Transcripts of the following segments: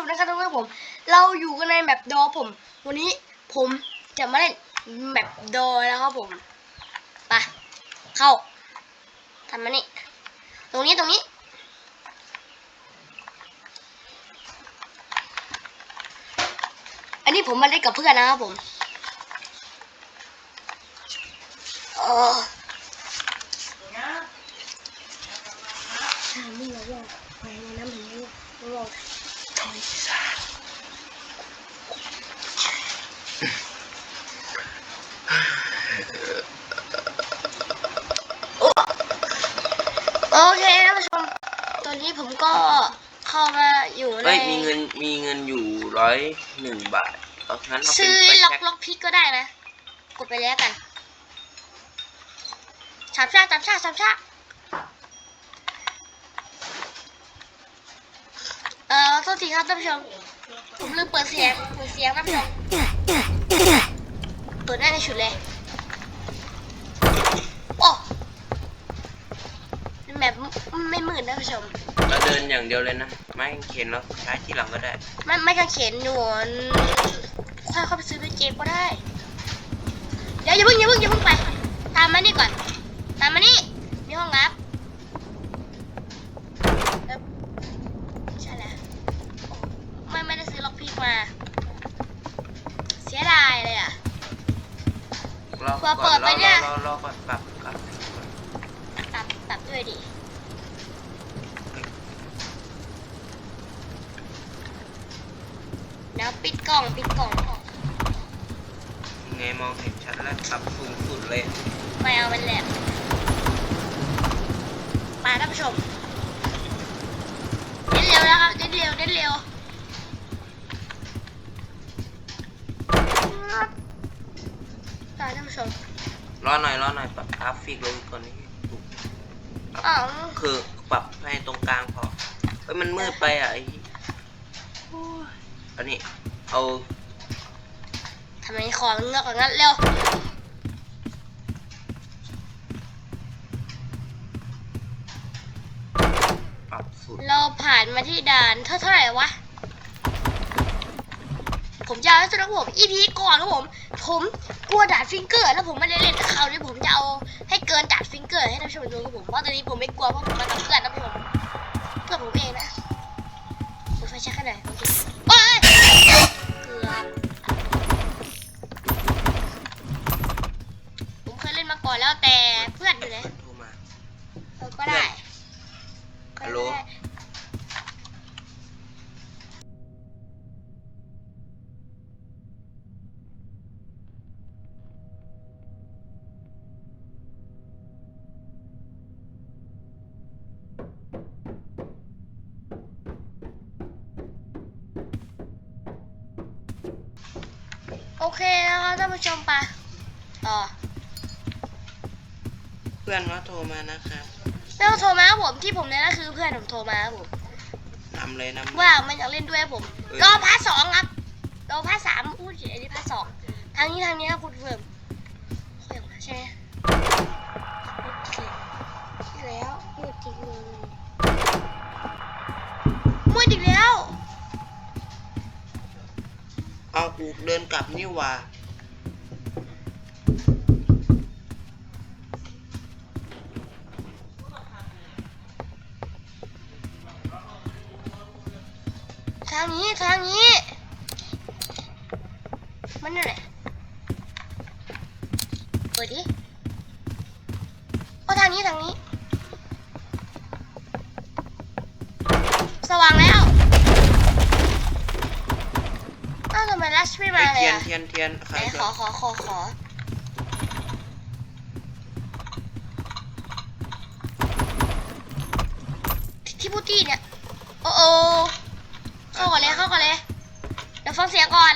มนะครับทุกท่านผม เราอยู่กันในแมปดอผม วันนี้ผมจะมาเล่นแมปดอแล้วครับผมไปเข้าทำมานี่ตรงนี้ตรงนี้อันนี้ผมมาเล่นกับเพื่อนนะครับผมเออไม่รู้ว่าไปในน้ำมันไม่รู้ว่าถอยซาโอเคท่านผู้ชม ตอนนี้ผมก็เข้ามา อยู่ในเฮ้ยมีเงินมีเงินอยู่ร้อยหนึ่งบาทเอางั้นเอาเป็ซื้นอไฟล็อกแช็กล็อกพิกก็ได้นะ กดไปแล้วกันสามชาติสามชาติสามชาติเอ่อโทษทีครับท่านผู้ชม ผมลืมเปิดเสียงเปิดเสียงท่านผู้ชมเปิดได้ในชุดเลยโอ้แบบไม่มืดนะท่านผู้ชม เราเดินอย่างเดียวเลยนะ ไม่เข็นแล้วใช้ที่หลังก็ได้ ไม่ไม่กางเขนหนวนค่อยเข้าไปซื้อในเกมก็ได้ เดี๋ยวอย่าเพิ่งอย่าเพิ่งอย่าเพิ่งไป ตามมานี่ก่อน ตามมานี่มีห้องลับเอิบใช่แล้วไม่ไม่ได้ซื้อล็อกพีกมา เสียดายเลยอะ รอพอเปิก่อดนไปรอเนี่ยรอรอก่อนปรับปรับตับตับด้วยดิ แล้วปิดกล่องปิดกล่อง ยัง ไงมองเห็นชัดแล้วปรับสูงสุดเลยไม่เอามันแหลมมาท่านผู้ชมเด็ดเร็วนะครับเด็ดเร็วเด็ดเร็วตายท่านผู้ชมรอหน่อยรอหน่อยปรับกราฟิกเลยก่อนนี้อ๋อคือปรับให้ตรงกลางพอเฮ้ยมันมืดไปอะไอ้โอ้ยอันนี้เอา ทำไมขอเงือกอย่างนั้นเร็วปรับสุดเราผ่านมาที่ด่านเท่าเท่าไหร่วะ ผมจะเอาสุดนะผม EP ก่อนครับผม ผมกลัวด่านฟิงเกอร์ แล้วผมไม่ได้เล่นกับเขาเลยผมจะเอาให้เกินด่านฟิงเกอร์ให้ท่านผู้ชมดูครับผม เพราะตอนนี้ผมไม่กลัวเพราะผมมากับเพื่อนนะพี่ผมเพื่อนผมเองนะ เคนะครับท่านผู้ชมไปต่อเพื่อนว่าโทรมานะครับไม่ต้องโทรมาครับผมที่ผมเนี่ยก็คือเพื่อนผมโทรมาครับผมนำเลยนำเลยว่ามันอยากเล่นด้วยครับผมเอ้ยรอพาร์ทสองครับรอพาร์ทสามพูดผิดอันนี้พาร์ทสองทางนี้ทางนี้ครับคุณเฟิร์มเฟิร์มใช่ไหม เอากูเดินกลับนี่ว่า ทางนี้ทางนี้ มันอยู่ไหนเปิดดิเอาทางนี้ทางนี้ สว่างแล้วอ้าวทำไม ลัชไม่มาไอ้เลยเทียนอะเทียนเทียนใคไหรนจะขอขอขอขอที่พูดตี้เนี่ย โอ้โอเข้าก่อนเลยเข้าก่อนเลยเดี๋ยวฟังเสียงก่อน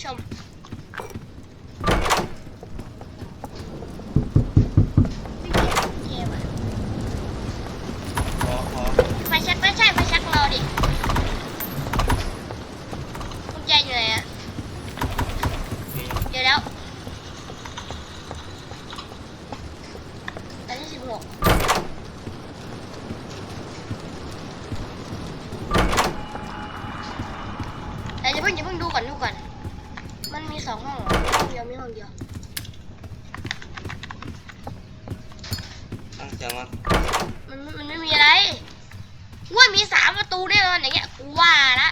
ผู้ชมไฟช็ไม่ใช่ไฟแช็กรอดิกุญแจอยู่ไหนอะเดี๋แล้วอันที่สิบหกแต่อย่าเพิ่งอย่าเพิ่งดูก่อนดูก่อน มันมีสองห้องเหรอห้องเดียวมีห้องเดียวตั้งเสียงว่ามันมันไม่มีอะไรว่ามีสามประตูแน่นอนอย่างเงี้ยกูว่าละ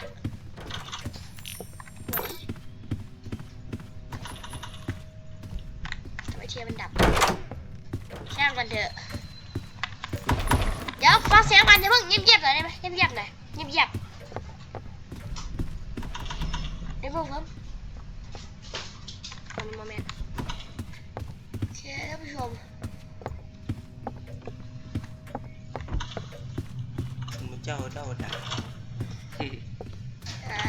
ทำไมเทียร์มันดับช่างกันเถอะเดี๋ยวฟังเสียงมันอย่าเพิ่งเงียบๆหน่อยได้ไหมเงียบๆหน่อยเงียบๆเดี๋ยวเพิ่มเพิ่ม คนโมเมนต์โอเคท่านผู้ชมมึงเจ้าเจ้าด่าอ่า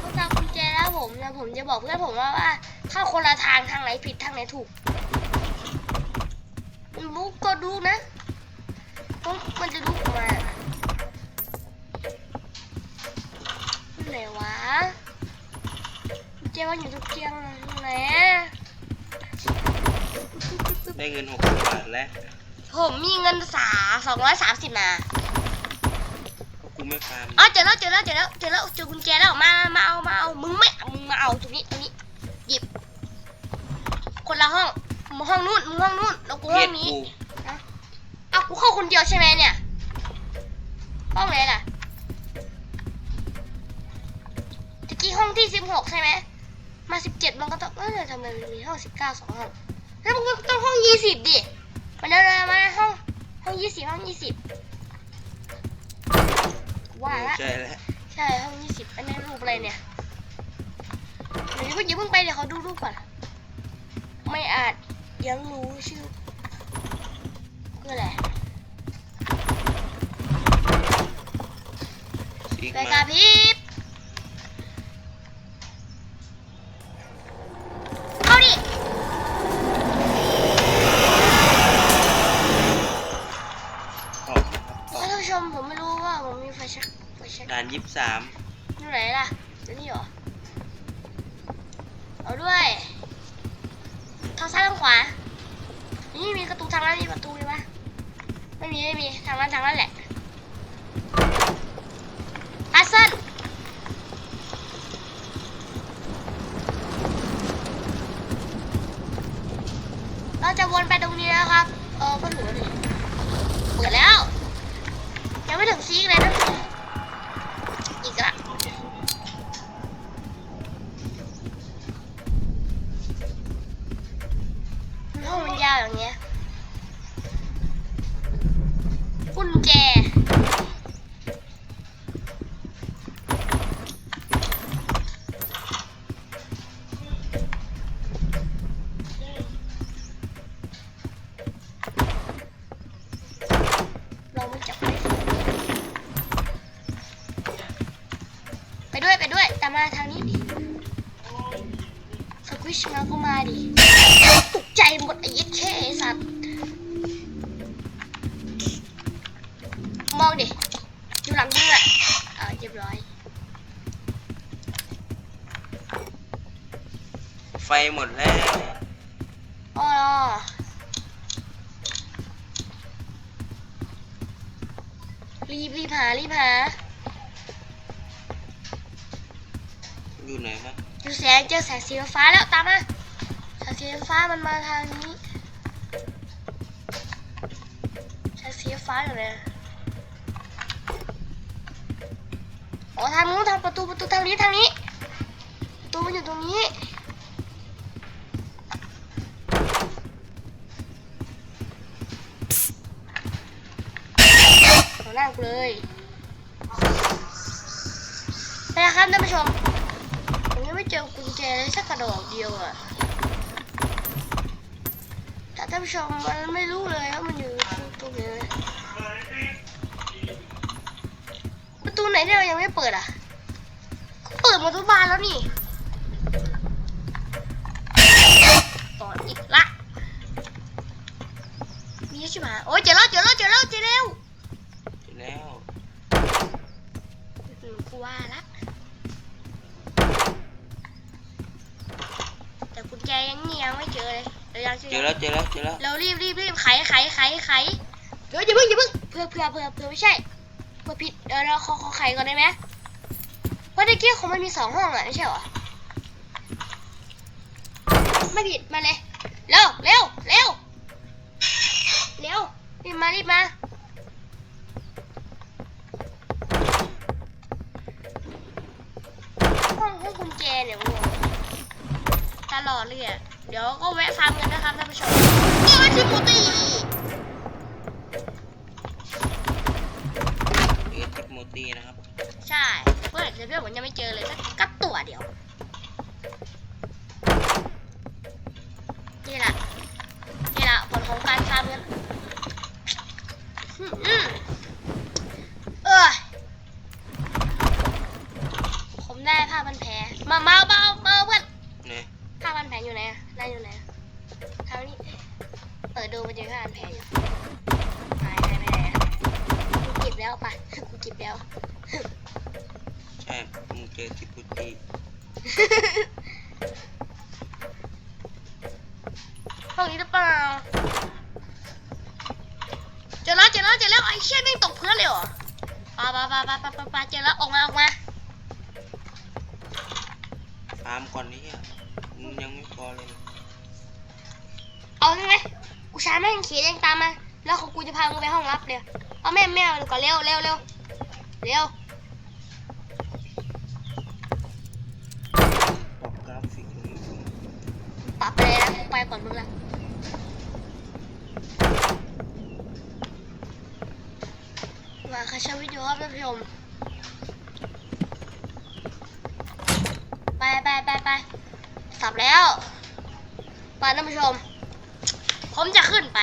ผมทำกุญแจแล้วผมนะผมจะบอกเพื่อนผมว่าว่าเข้าคนละทางทางไหนผิดทางไหนถูกรู้ก็ดูนะเพราะมันจะลุกออกมาไหนวะ กุญแจว่าอยู่ทุกเตียงไหนอะได้เงินหกสิบบาทแล้วผมมีเงินสาสองร้อยสามสิบมาก็กูไม่ฟาร์มอ๋อเจอแล้วเจอแล้วเจอแล้วเจอแล้วเจอกุญแจแล้วมามาเอามาเอามึงไม่มึงมาเอาตรงนี้ตรงนี้หยิบ คนละห้องมึงห้องนู้นมึงห้องนู้นแล้วกูเกห้ลีอยงดนี้กูเอากูเข้าคนเดียวใช่ไหมเนี่ยห้องไหนล่ะตะกี้ห้องที่สิบหกใช่ไหม มาสิบเจ็ดมันก็ต้องเออทำไมมันมีห้องสิบเก้าสองห้องแล้วมันก็ต้องห้องยี่สิบดิมาเดินมาห้องห้องยี่สิบห้องยี่สิบว่าละใช่แล้วใช่ห้องยี่สิบอันนี้รูปอะไรเนี่ยเดี๋ยวอย่าเพิ่งอย่าเพิ่งไปเดี๋ยวเขาดูรูปก่อนไม่อาจยังรู้ชื่อคืออะไรอีกไปมากาพริบ ขวา นี่มีประตูทางนั้นมีประตูเลยปะไม่มีไม่มีทางนั้นทางนั้นแหละพาสเซนเราจะวนไปตรงนี้นะครับ เออก็ถือว่าดิเปิดแล้ว ยังไม่ถึงซีกเลยนะ มมาทางนี้ดิสควิชมาก็มาดิตกใจหมดไอ้ยัดแค่ไอ้สัตว์มองดิอยู่หลังมึงอะอ่าเรียบร้อย ไฟหมดแล้วอ๋อรีบรีบหารีบหา อยู่ไหนวะอยู่แสงเจอแสงสีฟ้าแล้วตามมาแสงสีฟ้ามันมาทางนี้แสงสีฟ้าอยู่ไหนอ๋อทางนู้นทางประตูประตูทางนี้ทางนี้ประตูมันอยู่ตรงนี้เอาหน้ากูเลยไปนะครับท่านผู้ชม ไม่เจอกุญแจเลยสักกระดอกเดียวอะแต่ท่านผู้ชมมันไม่รู้เลยว่ามันอยู่ตรงไหนประตูไหนที่เรายังไม่เปิดอะก็เปิดหมดทุกบานแล้วนี่ต่ออีกละมีใช่ไหมโอ้ยเจอแล้วเจอแล้วเจอแล้วเจอแล้วเจอแล้วอืมกูว่าละ แต่กุญแจยัง นี่ยังไม่เจอเลยเดี๋ยวยังเจอแล้วเจอแล้วเจอแล้วเรารีบรีบรีบไขไขไขไขเดี๋ยวอย่าเพิ่งอย่าเพิ่งเผื่อเผื่อเผื่อเผื่อไม่ใช่เผื่อผิดเดี๋ยวเราขอขอไขก่อนได้ไหมเพราะตะกี้ของมันมีสองห้องอะไม่ใช่เหรอไม่ผิดมาเลยเร็วเร็วเร็วเร็วรีบมารีบมาห้องห้องกุญแจเนี่ยงงตลอดเลยอะ เดี๋ยวก็แวะฟาร์มกันนะครับท่านผู้ชมโอ้ยทิมูตี้เอทิปโมตีนะครับ ใช่ เพื่อนเพื่อนผมยังไม่เจอเลยสักกัตัวเดียว มึงเจอทิปโมตีห้องนี้หรือเปล่าเจอแล้วเจอแล้วเจอแล้วไอ้เชี่ยแม่งตกพื้นเลยเหรอปาปาปาปาปาปาปาเจอแล้วออกมาออกมาฟาร์มก่อนนี่อะมึงยังไม่พอเลยเอาใช่ไหมกูชาแม่งขี่เองตามมา แล้วเขากูจะพามึงไปห้องลับเลยเอาแม่แม่มาดูก่อนเร็วเร็วเร็วเร็ว ปรับกราฟิกนี่ ปรับไปเลยนะกู ไปก่อนมึงละมาค่ะชาวิดีโอครับท่านผู้ชมไปไปไปไปสับแล้ว ไปท่านผู้ชม ผมจะขึ้นไป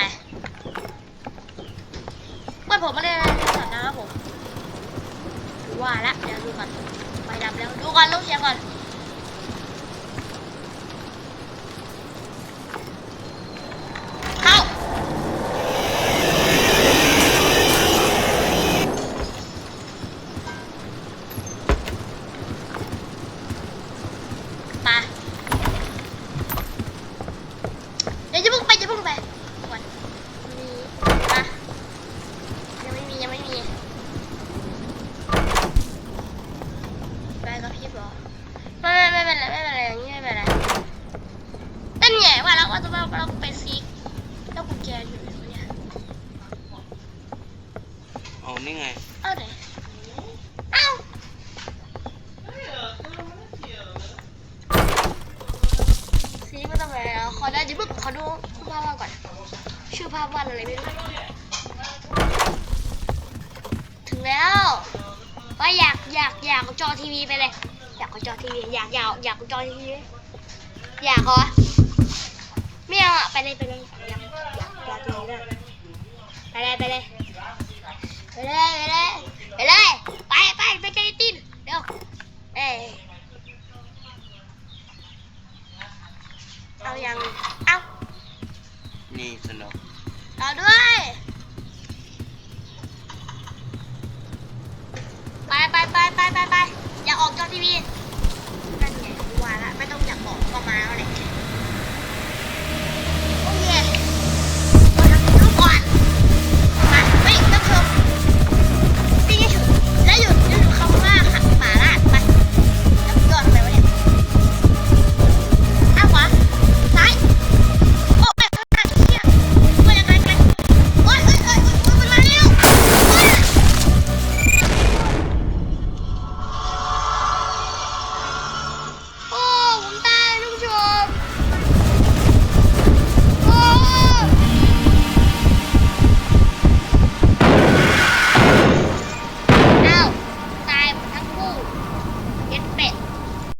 เมื่ผมไม่ได้สับนะครับผมว่าละเดี๋ยวดูก่อนไปดับแล้วดูก่อนลูกเสียก่อน เข้า ไปเดี๋ยวจะเพิ่งไปจะเพิ่งไปก่อนมีมายังไม่มียังไม่มีไปกับพี่บอไม่ไม่ไม่เป็นไรไม่เป็นไรอย่างนี้ไม่เป็นไรเต้นใหญ่ว่าแล้วว่าจะว่าเราไปซีกแล้วกุญแจอยู่ไหนวะเนี่ย เอานี่ไง เอาไหนเอาซีไม่ต้องไปแล้วขอได้ดิบึกขอดูชื่อภาพวาดก่อน ชื่อภาพวาดอะไรไม่รู้ถึงแล้วว่าอยากอยากอยากเอจอทีวีไปเลย อยากเอจอทีวีอยากอยากอยากเอจอทีวีอยากเหรอไม่เอาอะไปเลยไปเลยอยากอยากอทีวีด้วยไปเลยไปเลยไปเลยไปเลยไปเลยไปไปไปไกลตินเดี๋ยวเอ้ยเอายังเอา นี่สนุกต่อด้วยไปไปไปไปไปไปอย่าออกจอทีวีนั่นไงกูว่าละไม่ต้องอยากบอกก็มาแล้วแหละ